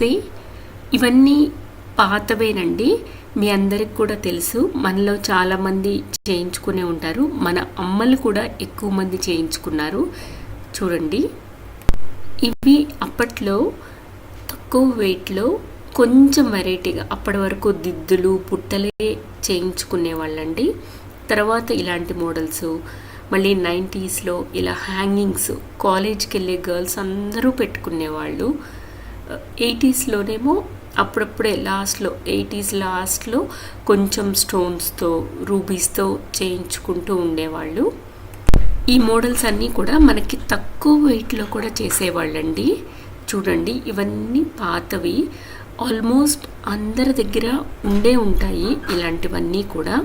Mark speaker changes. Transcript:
Speaker 1: నమస్తే ఇవన్నీ పాతవేనండి. మీ అందరికి కూడా తెలుసు. మనలో చాలామంది చేయించుకునే ఉంటారు. మన అమ్మలు కూడా ఎక్కువ మంది చేయించుకున్నారు. చూడండి. ఇవి అప్పట్లో తక్కువ వెయిట్లో కొంచెం వెరైటీగా అప్పటి వరకు దిద్దులు పుట్టలే చేయించుకునే వాళ్ళండి. తర్వాత ఇలాంటి మోడల్స్ మళ్ళీ నైంటీస్లో ఇలా హ్యాంగింగ్స్ కాలేజ్కి వెళ్ళే గర్ల్స్ అందరూ పెట్టుకునేవాళ్ళు. ఎయిటీస్లోనేమో అప్పుడప్పుడే లాస్ట్లో ఎయిటీస్ లాస్ట్లో కొంచెం స్టోన్స్తో రూబీస్తో చేయించుకుంటూ ఉండేవాళ్ళు. ఈ మోడల్స్ అన్నీ కూడా మనకి తక్కువ వెయిట్లో కూడా చేసేవాళ్ళండి. చూడండి ఇవన్నీ పాతవి. ఆల్మోస్ట్ అందరి దగ్గర ఉండే ఉంటాయి ఇలాంటివన్నీ కూడా.